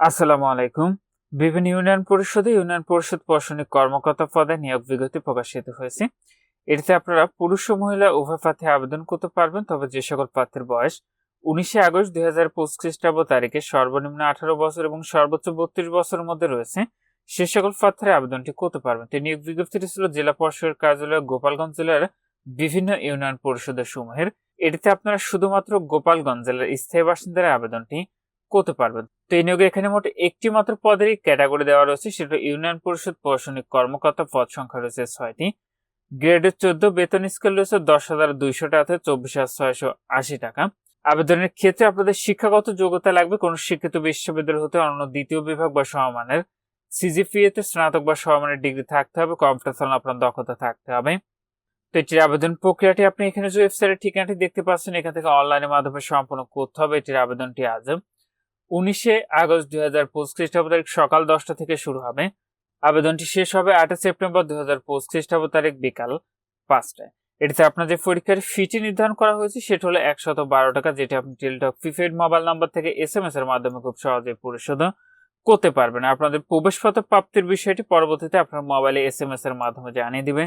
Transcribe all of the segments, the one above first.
আসসালামু আলাইকুম। বিভিন্ন ইউনিয়ন পরিষদে ইউনিয়ন পরিষদ প্রশাসনিক কর্মকর্তা পদে নিয়োগ বিজ্ঞপ্তি প্রকাশিত হয়েছে। এটিতে আপনারা পুরুষ ও মহিলা উভয় প্রার্থী আবেদন করতে পারবেন, তবে যে সকল প্রার্থীর বয়স উনিশে আগস্ট দুই হাজার পঁচিশ খ্রিস্টাব্দ তারিখে সর্বনিম্ন আঠারো বছর এবং সর্বোচ্চ বত্রিশ বছরের মধ্যে রয়েছে, সে সকল প্রার্থীরা আবেদনটি করতে পারবেন। তো নিয়োগ বিজ্ঞপ্তিটি ছিল জেলা পরিষদের কার্যালয় গোপালগঞ্জ জেলার বিভিন্ন ইউনিয়ন পরিষদের সমূহের। এটিতে আপনারা শুধুমাত্র গোপালগঞ্জ জেলার স্থায়ী বাসিন্দারা আবেদনটি করতে পারবেন। তো এই নিয়োগে এখানে মোট একটি মাত্র পদেরই ক্যাটাগরি দেওয়া রয়েছে, সেটা ইউনিয়ন পরিষদ প্রশাসনিক কর্মকর্তা পদ সংখ্যা রয়েছে ছয়টি। গ্রেডের চোদ্দ, বেতন স্কেল রয়েছে দশ হাজার দুইশো টাকা থেকে চব্বিশ হাজার ছয়শো আশি টাকা। আবেদনের ক্ষেত্রে আপনাদের শিক্ষাগত যোগ্যতা লাগবে, কোনো শিক্ষিত বিশ্ববিদ্যালয় হতে অন্য দ্বিতীয় বিভাগ বা সমমানের সিজিপিএ তে স্নাতক বা সমমানের ডিগ্রি থাকতে হবে, কম্পিউটার আপনার দক্ষতা থাকতে হবে। তো এটির আবেদন প্রক্রিয়াটি আপনি এখানে যে ওয়েবসাইটের ঠিকানাটি দেখতে পাচ্ছেন, এখান থেকে অনলাইনের মাধ্যমে সম্পন্ন করতে হবে, এটির আবেদনটি আজ। উনিশে আগস্ট দুই হাজার পঁচিশ খ্রিস্টাব্দ তারিখ সকাল দশটা থেকে শুরু হবে। আবেদনটি শেষ হবে আটই সেপ্টেম্বর দুই হাজার পঁচিশ খ্রিস্টাব্দ তারিখ বিকাল পাঁচটায়। এটিতে আপনার যে পরীক্ষার ফিটি নির্ধারণ করা হয়েছে, সেটা হলো একশত বারো টাকা, যেটি আপনি টেলিটক প্রিপেড মোবাইল নাম্বার থেকে এস এম এস এর মাধ্যমে খুব সহজে পরিশোধ করতে পারবেন। আপনাদের প্রবেশপত্র প্রাপ্তির বিষয়টি পরবর্তীতে আপনার মোবাইলে এস এম এস এর মাধ্যমে জানিয়ে দিবে।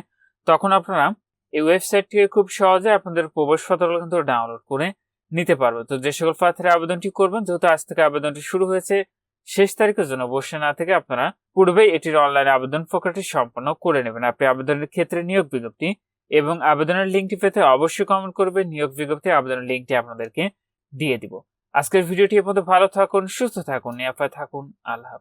তখন আপনারা এই ওয়েবসাইট থেকে খুব সহজে আপনাদের প্রবেশপত্রগুলো কিন্তু ডাউনলোড করে নিতে পারবে। তো যে সকল প্রার্থীরা আবেদনটি করবেন, যেহেতু আজ থেকে আবেদনটি শুরু হয়েছে, শেষ তারিখের জন্য বসে না থেকে আপনারা পূর্বেই এটির অনলাইনে আবেদন প্রক্রিয়াটি সম্পন্ন করে নেবেন। আপনি আবেদনের ক্ষেত্রে নিয়োগ বিজ্ঞপ্তি এবং আবেদনের লিঙ্কটি পেতে অবশ্যই কমেন্ট করবেন নিয়োগ বিজ্ঞপ্তি, আবেদনের লিঙ্কটি আপনাদেরকে দিয়ে দিব। আজকের ভিডিওটি এ পর্যন্ত ভালো থাকুন, সুস্থ থাকুন, নিরাপদ থাকুন, আল্লাহ